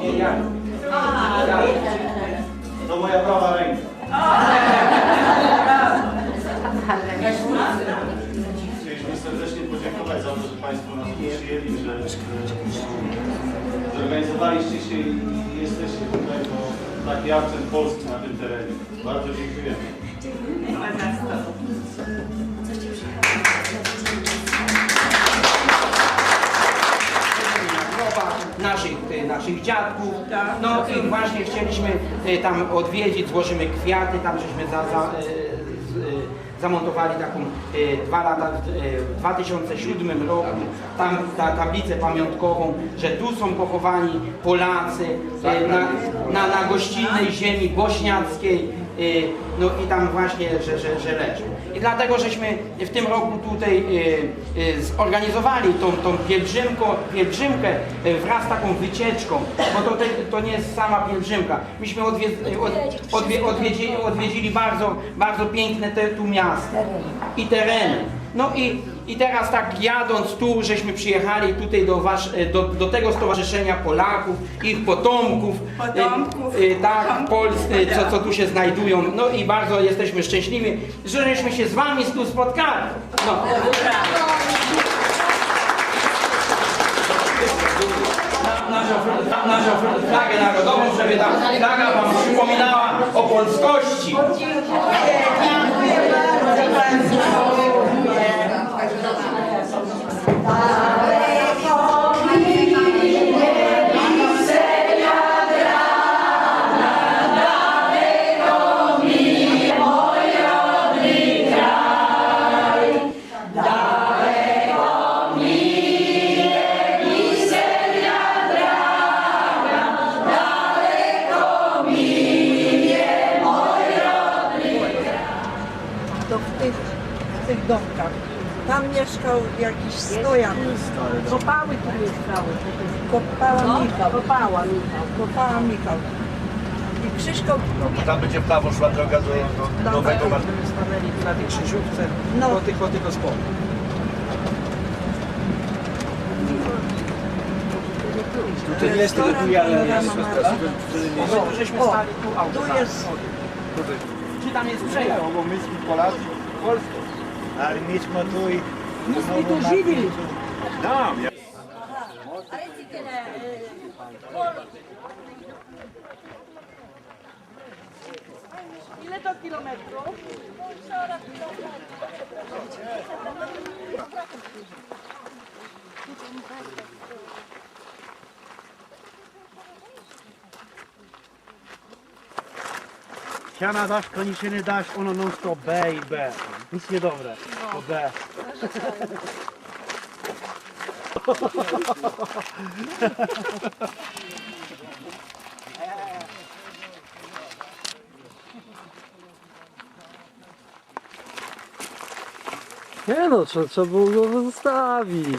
Nie, ja. To moja prawa ręka. Chcieliśmy serdecznie podziękować za to, że Państwo nas przyjęli, że, zorganizowaliście się i jesteście tutaj, bo taki akcent polski na tym terenie. Bardzo dziękujemy. grobach naszych, y, naszych dziadków. No i właśnie chcieliśmy y, tam odwiedzić, złożymy kwiaty, tam żeśmy za, za, zamontowali taką dwa lata, w- y, w 2007 roku, tam ta tablicę pamiątkową, że tu są pochowani Polacy y, na, na, na gościnnej ziemi bośniackiej. No i tam właśnie, że, że, że leżą. I dlatego żeśmy w tym roku tutaj y, y, zorganizowali tą, tą pielgrzymkę, pielgrzymkę wraz z taką wycieczką, bo to, to nie jest sama pielgrzymka. Myśmy od, odwiedzili, odwiedzili bardzo, bardzo piękne te tu miasta i tereny. No i, i teraz tak jadąc tu, żeśmy przyjechali tutaj do, wasz, do, do tego Stowarzyszenia Polaków, ich potomków, Potomków. y, y, tak, Polscy, co, co tu się znajdują. No i bardzo jesteśmy szczęśliwi, że żeśmy się z wami tu spotkali. No. Na- Naszą, fl- naszą fl- flagę narodową, żeby ta flaga wam przypominała o polskości. to Mieszkał jakiś stojan. Kopały tu mieszkały. Kopała Michał. Kopała Michał. Kopała Michał. I Krzysztof Tam będzie w prawo szła droga do, do nowego marketu. Będziemy stanęli na tej krzyżówce, No. po tych, po tych gospodach. to jest ale jest Bo my tu żeśmy stali tu auto. tu jest Czy tam jest przejazd? bo myśmy Polacy w Polsce. Ale mieliśmy tu i... Myśmy tu żyli. No, ja... Ile to kilometrów? Siana dasz, koniczyny dasz, ono non stop B i B. Nic niedobre, to B. Nie no, trzeba, trzeba było go zostawić.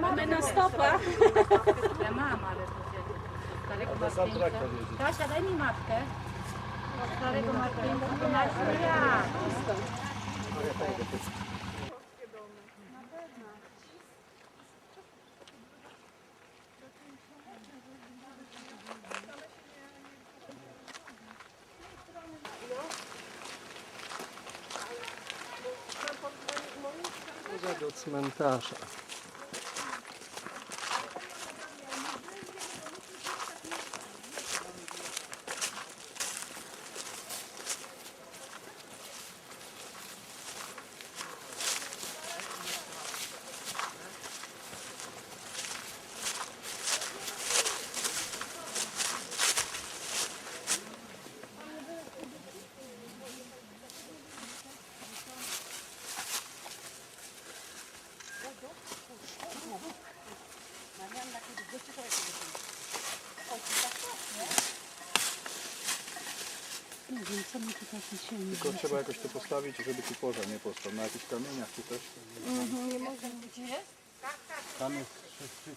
Mamy na stopa. Ja mam, ale to starego Martynka. Kasia, daj mi matkę. Od starego Martynka to masz ja. do cmentarza. więc co my tutaj się Tylko trzeba jakoś to postawić, żeby tu porze nie postał. Na jakichś kamieniach czy coś. Mhm, nie można gdzie jest? Tam jest sześciu.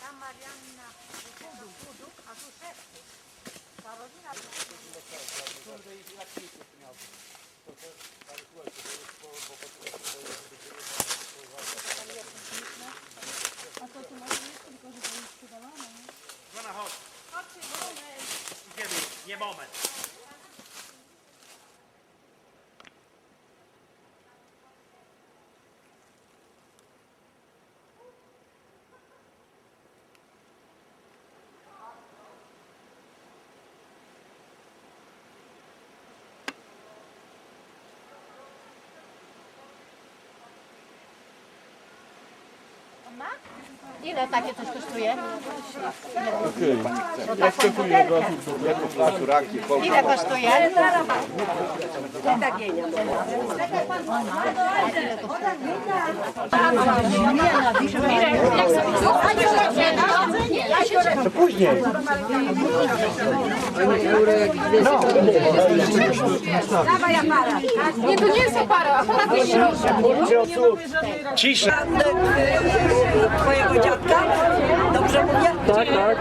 Tam Marianna Buduk, a tu sześciu. Ta rodzina Kurde, i dla kwiatów miał. To też, to jest po, po, Joanna, chodź. Chodźcie, moment. Idziemy, nie moment. Mama? Ile takie coś kosztuje? Okej. Ja kupuję go jako placu raki, Ile kosztuje? Ile Jak? To później. No. Dawaj aparat. Nie, to nie jest aparat. Aparat jest środek. Cisza. Twojego dziadka? Dobrze mówię? Tak, tak.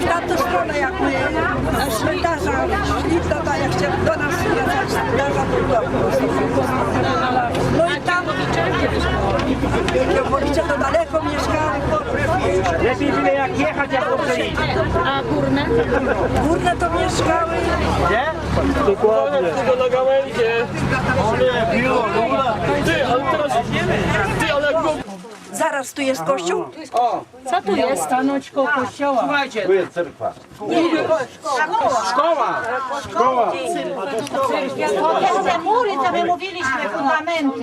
W tamtą stronę jak my z cmentarza szli, to tak jak się do nas z cmentarza, to No i Policzek to daleko mieszkamy. Lepiej byle jak jechać, jak dobrze iść. A górne? Górne to mieszkały. Gdzie? Dokładnie. Tylko na gałęzie. O nie, piło, Ty, ale teraz... Ty, Zaraz tu jest kościół? Co tu jest? Stanąć koło kościoła. Słuchajcie, Tu jest cyrkwa. szkoła! Szkoła! Te mury, co my mówiliśmy, fundamenty.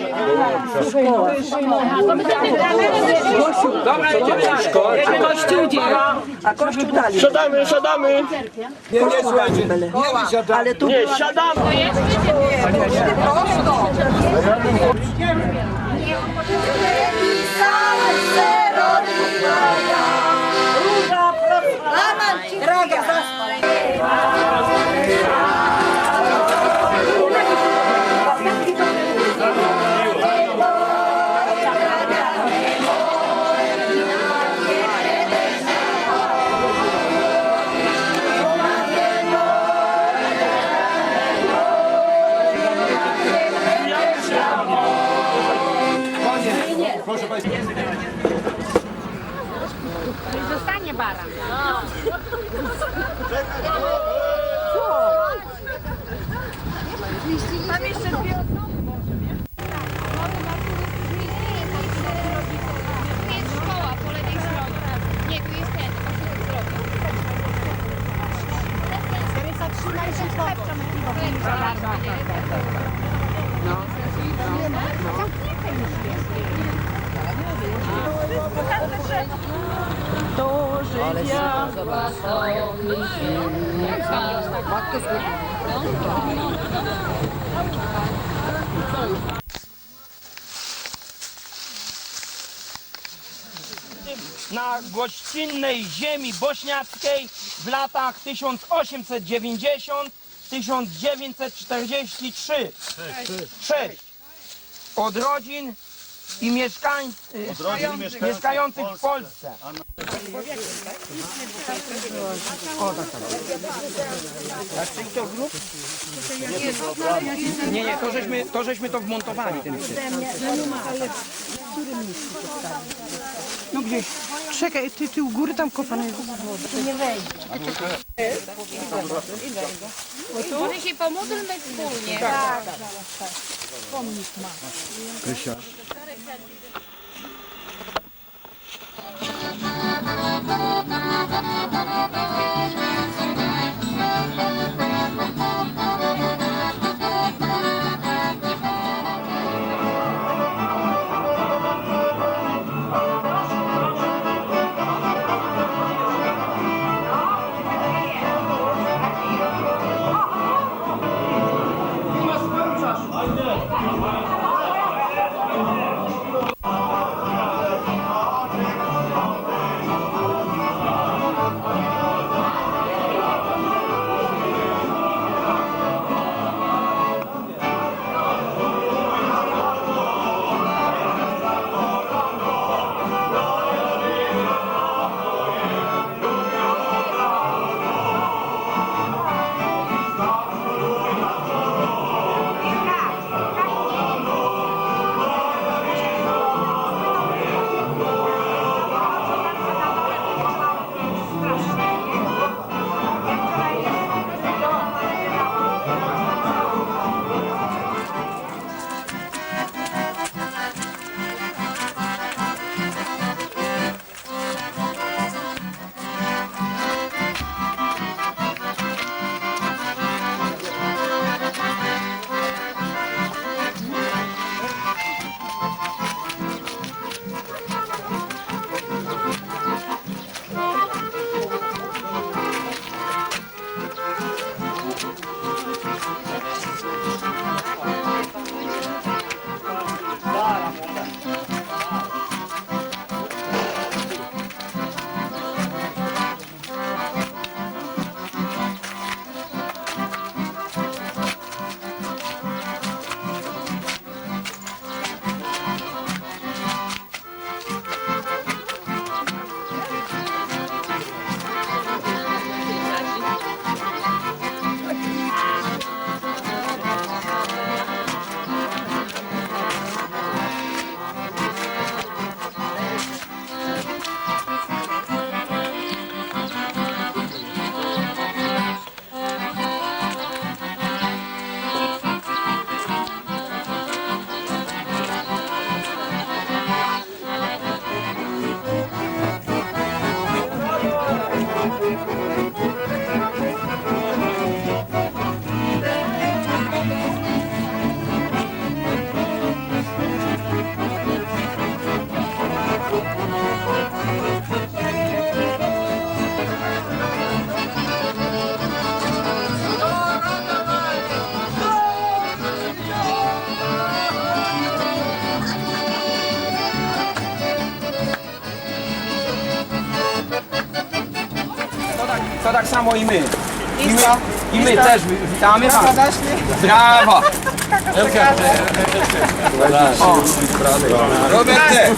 Dobra, idziemy dalej. Jedziemy do A kościół dalej. Siadamy, siadamy! Nie, nie, słuchajcie. Ale tu Nie, siadamy! Tak Prosto! Uga, proszę! Draga, zaspaj! Czyli zostanie baran. No. Mam jeszcze dwie osoby może, nie? Tu jest szkoła po lewej stronie. Nie, tu jest ten, ośrodek zdrowia. Teryca, trzymaj się spoko. Lepsza bardzo, nie? No. To, że na gościnnej ziemi bośniackiej w latach 1890-1943. Sześć. Od rodzin i mieszkańcy, mieszkających, mieszkających w Polsce. O, tak. A czy to grup? Nie, nie, to żeśmy to, żeśmy to wmontowali ten tu gdzieś. Czekaj, ty, ty u góry tam kopany jest woda. Nie wejdzie. Może się pomódlmy wspólnie. Tak, tak. tak. tak, tak Pomnik ma. Samo i my. I my, i my też wi- witamy was. Brawo! O. Robercie!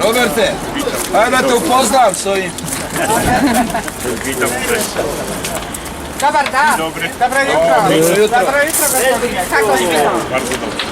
Robercie! Ale tu poznam swoim. Dobar dan. Dobro jutro. Dobro jutro, gospodine. Kako ste? Kako ste?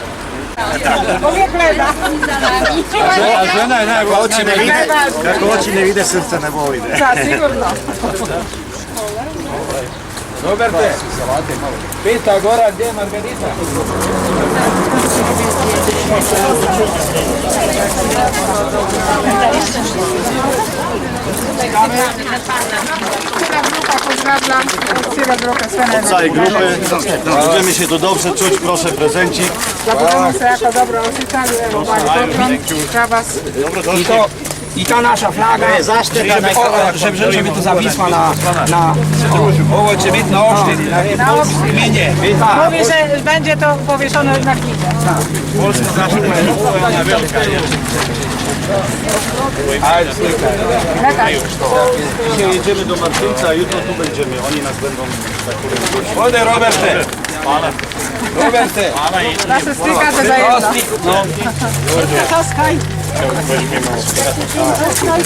A žena je najvažnija. Oči ne vide, kako oči ne vide, srce ne voli. Da, sigurno. Roberte! Peta gora, gdje je Margarita? Pozdrawiam. Grupa, sve Od całej grupy. Będziemy się tu dobrze czuć, proszę prezencik. Budemo se jako ovaj doktor, za vas. I to, i ta nasza flaga, żeby, o, żeby, żeby to zawisła na, na ovo će biti na na Na linie. Tak. Mówi, że będzie to powieszone na knidze. Ajde, slika. Dzisiaj jedziemy do Martyńca, a jutro tu będziemy. Oni nas będą tak powiem gościć. Ode Roberte. Roberte. Da se slikate No, zajedno. slik, no. Saskaj.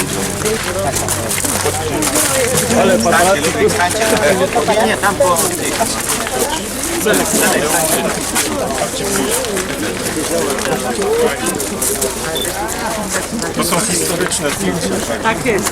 To są historyczne zdjęcia. Tak jest.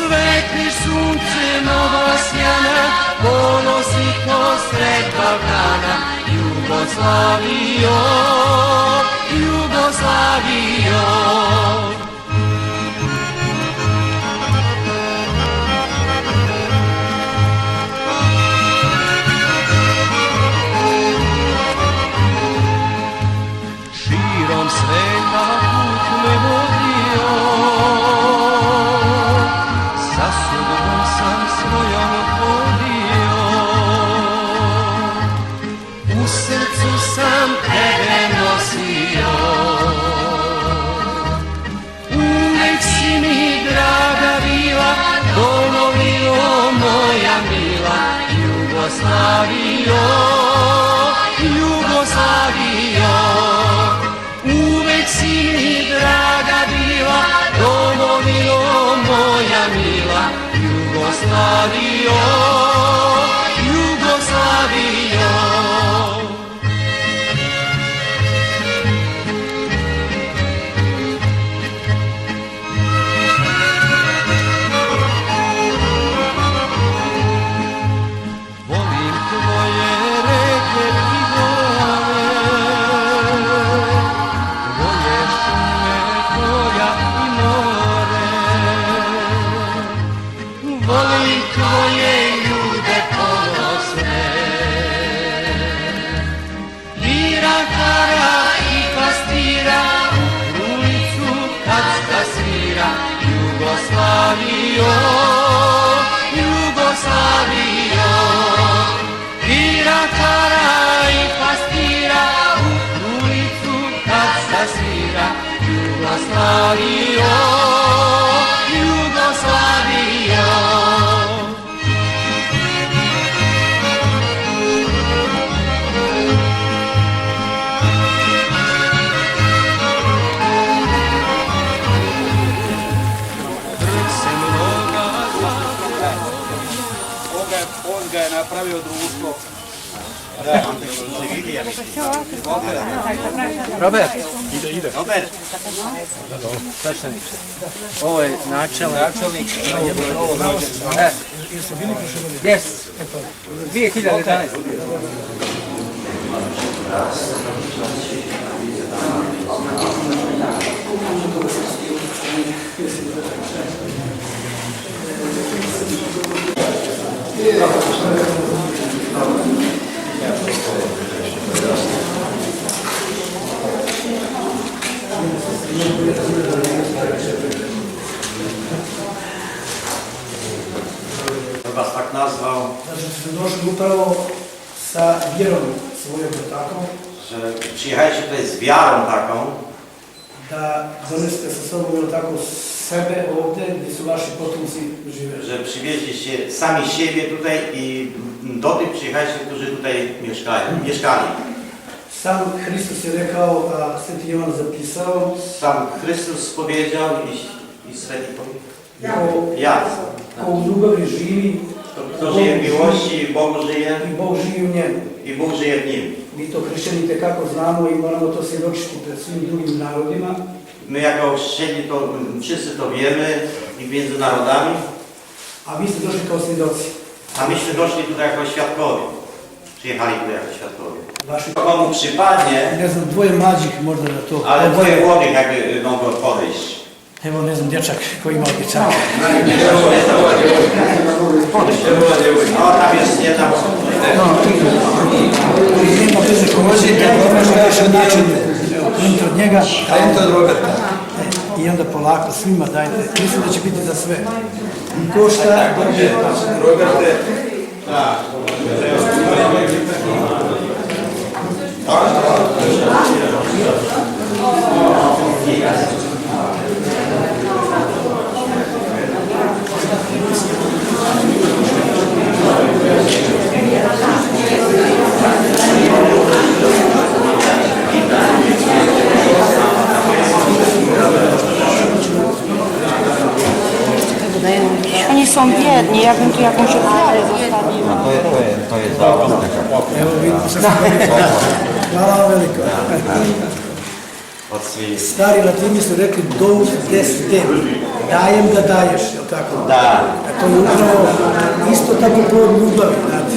sveti sunce, nova sjana, ponosi i posred Balkana, Jugoslavio, Jugoslavio. Sam tebe nosio Uvijek si mi draga bila Domovino moja mila Jugoslavio tvoje ljude ponosne I ratara i pastira U ulicu kad svira Jugoslavio, Jugoslavio I ratara i pastira U ulicu kad svira Jugoslavio, Jugoslavio on ga je napravio društvo. Robert, ide, ide. Robert. Ovo je načelnik. E, yes. 2011. was tak nazwał, došli upravo sa vjerom svojom takom, że przyjechaliście tutaj z wiarą taką, da donesete sa sobom jel tako sebe ovdje gdje su vaši potomci živjeli. że przywieźliście sami siebie tutaj i do tych przyjechaliście, którzy tutaj mieszkają, mieszkali. Sam Hristos je rekao, a Sveti Jovan zapisao, Sam Chrystus powiedział i, i Sveti powiedział, ja, ko u ljubavi živi kto żyje w miłości, Bogu żyje i Bog živi u njemu. i Bóg żyje w nim. Mi to hrišćani tekako znamo i moramo to svjedočiti pred svim drugim narodima. My jako chrzcieni to wszyscy to wiemy i między narodami, A vi ste došli kao svjedoci. a myśmy doszli tutaj jako świadkowie. Przyjechali tutaj jako świadkowie. Vaši, Komu przypadnie, ne znam, dvoje mlađih možda da to... ale dwoje młodych jakby mogło podejść. Evo, ne znam, dječak koji ima dječaka. No tam jest jedna Nema veze ko može, da može još način njega. A je to e, I onda polako svima dajte. Mislim da će biti za sve. Ko šta. Roberte, da. Thank you. Są biedni, ja bym tu jakąś ofiarę zostawiła. Evo vidimo sad Hvala vam veliko. od svih. Stari latini su rekli do. Dajem da daješ, jel tako? Da. A to je upravo isto tako plod ljubavi, znate.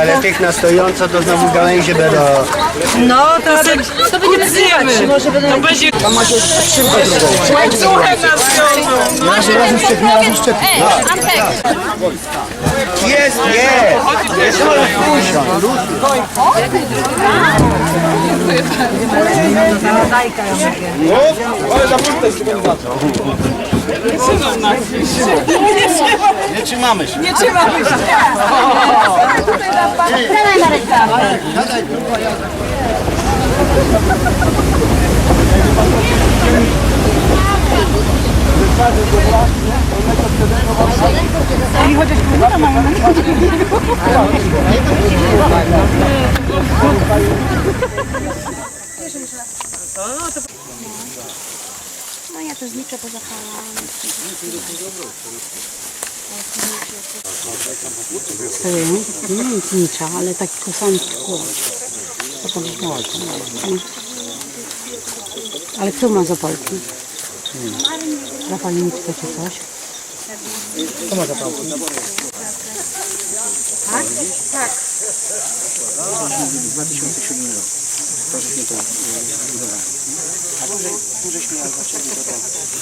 ale tych na stojąco to znowu gałęzie będą. No, to, se, to będziemy zrywać. Może będą... To będzie... Łańcuchem nas wiążą. Razem, razem szczepnie, razem szczepnie. Ej, Antek, Jest, jest! Jest nie trzymam nas. Nie trzymamy się. Nie trzymamy się. Dawaj na reklamę. Dawaj, grupa jazda. I chociaż kurwa mamy Mareczka. to znicze pozapalane. Nie nic nicza, ale taki kosański chłop. To tam walczy. Ale kto ma zapalki? Zapalniczkę czy coś? W 2007 roku. To żeśmy to y, budowali. A tu, że- tu żeśmy jak zaczęli to,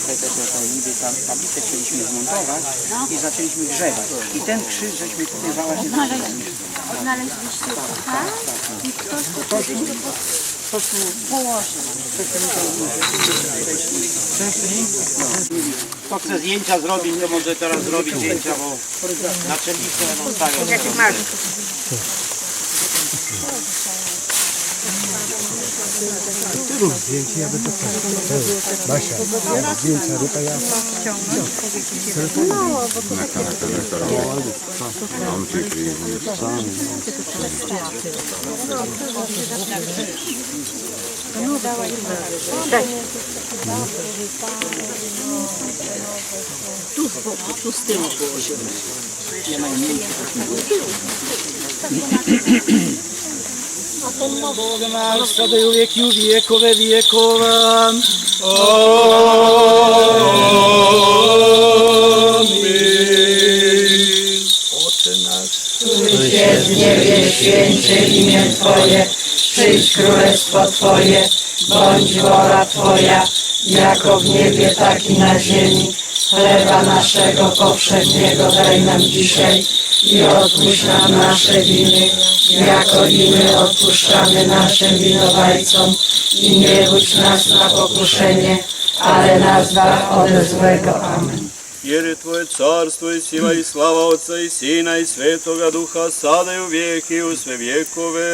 też na tą niby tam tablicę chcieliśmy zmontować i zaczęliśmy grzebać. I ten krzyż żeśmy tutaj właśnie Odnaleźliście tak? I ktoś to kiedyś go po- położył. Kto chce zdjęcia zrobić, to może teraz zrobić zdjęcia, bo naczelnicy będą stawiać. Masz? Rób zdjęcie, ja będę to Basia, jak zdjęcia, rób, a ja... Tu z boku, tu z tyłu położymy. Nie ma nic takiego. Boga nasz, sada i uvijek i u vijekove vijekova. Amin. Oče naš, Jest w niebie, święcie imię Twoje, przyjdź królestwo Twoje, bądź wola Twoja, jako w niebie, tak i na ziemi. Chleba naszego powszedniego daj nam dzisiaj i odpuść nam nasze winy, jako i my odpuszczamy naszym winowajcom. I nie budź nas na pokuszenie, ale nas zbaw ode złego. Amen. Jer je Tvoje i sila i slava Otca i Sina i Svetoga Duha, sada i u vijek i u sve vjekove.